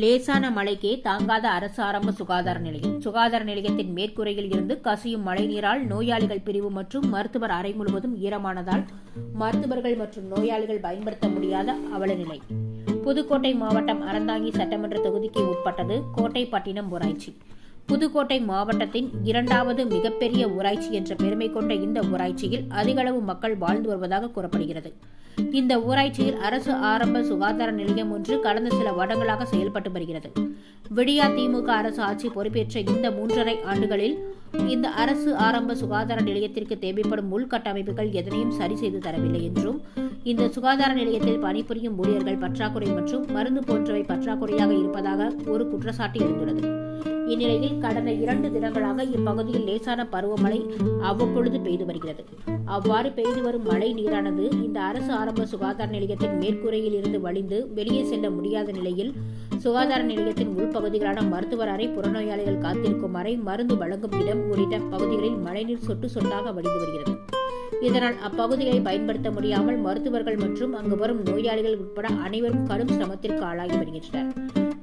லேசான மழைக்கே தாங்காத அரசு ஆரம்ப சுகாதார நிலையம். சுகாதார நிலையத்தின் மேற்கூரையில் இருந்து கசியும் மழைநீரால் நோயாளிகள் பிரிவு மற்றும் மருத்துவர் அறை முழுவதும் ஈரமானதால் மருத்துவர்கள் மற்றும் நோயாளிகள் பயன்படுத்த முடியாத அவலநிலை. புதுக்கோட்டை மாவட்டம் அறந்தாங்கி சட்டமன்ற தொகுதிக்கு உட்பட்டது கோட்டைப்பட்டினம் ஊராட்சி. புதுக்கோட்டை மாவட்டத்தின் இரண்டாவது மிகப்பெரிய ஊராட்சி என்ற பெருமை கொண்ட இந்த ஊராட்சியில் அதிகளவு மக்கள் வாழ்ந்து வருவதாக கூறப்படுகிறது. இந்த ஊராட்சியில் அரசு ஆரம்ப சுகாதார நிலையம் ஒன்று கடந்த சில வருடங்களாக செயல்பட்டு வருகிறது. விடியா திமுக அரசு ஆட்சி பொறுப்பேற்ற இந்த மூன்றரை ஆண்டுகளில் இந்த அரசு ஆரம்ப சுகாதார நிலையத்திற்கு தேவைப்படும் உள்கட்டமைப்புகள் எதனையும் சரி செய்து தரவில்லை என்றும் இந்த சுகாதார நிலையத்தில் பணிபுரியும் ஊழியர்கள் பற்றாக்குறை மற்றும் மருந்து போன்றவை பற்றாக்குறையாக இருப்பதாக ஒரு குற்றச்சாட்டு எழுந்துள்ளது. இந்நிலையில் கடந்த இரண்டு தினங்களாக இப்பகுதியில் லேசான பருவமழை அவ்வப்பொழுது பெய்து வருகிறது. அவ்வாறு பெய்து வரும் மழை நீரானது இந்த அரசு ஆரம்ப சுகாதார நிலையத்தின் மேற்கூரையில் இருந்து வழிந்து வெளியே செல்ல முடியாத நிலையில் சுகாதார நிலையத்தின் உள்பகுதிகளான மருத்துவர் அறை புறநோயாளிகள் காத்திருக்கும் அறை மருந்து வழங்கும் இடம் உள்ளிட்ட பகுதிகளில் மழைநீர் சொட்டு சொட்டாக வடிந்து வருகிறது. இதனால் அப்பகுதிகளை பயன்படுத்த முடியாமல் மருத்துவர்கள் மற்றும் அங்கு வரும் நோயாளிகள் உட்பட அனைவரும் கடும் சிரமத்திற்கு ஆளாகி வருகின்றனர்.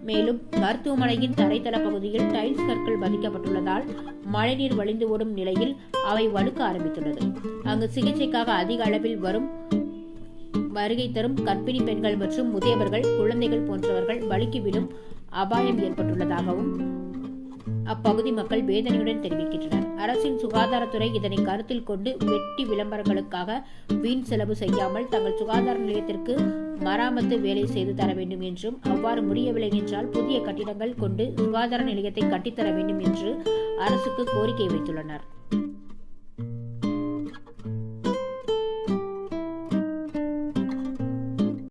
மேலும் மருத்துவமனையின் தரைத்தள பகுதியில் டைல்ஸ் கற்கள் பதிக்கப்பட்டுள்ளதால் மழைநீர் வழிந்து ஓடும் நிலையில் அவை வழுக்க ஆரம்பித்துள்ளது. அங்கு சிகிச்சைக்காக அதிக அளவில் வரும் வருகை தரும் கர்ப்பிணி பெண்கள் மற்றும் முதியவர்கள் குழந்தைகள் போன்றவர்கள் வலிக்கு விழும் அபாயம் ஏற்பட்டுள்ளதாகவும் அப்பகுதி மக்கள் வேதனையுடன் தெரிவிக்கின்றனர். அரசின் சுகாதாரத்துறை இதனை கருத்தில் கொண்டு வெட்டி விளம்பரங்களுக்காக வீண் செலவு செய்யாமல் தங்கள் சுகாதார நிலையத்திற்கு மராமத்து வேலை செய்து தர வேண்டும் என்றும் அவ்வாறு முடியவில்லை என்றால் புதிய கட்டிடங்கள் கொண்டு சுகாதார நிலையத்தை கட்டித்தர வேண்டும் என்று அரசுக்கு கோரிக்கை வைத்துள்ளனர்.